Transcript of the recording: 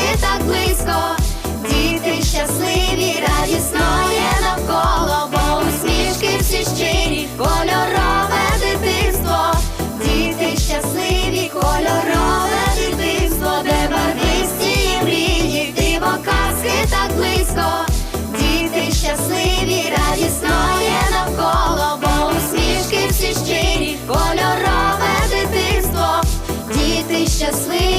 ти так близько, діти щасливі, радісно є навколо, бо усмішки всі щирі, кольорове дитинство, діти щасливі, кольорове дитинство, де барвисті і мрії, диво казки так близько, діти щасливі, радісно є навколо, бо усмішки всі щирі, кольорове дитинство, діти щасливі.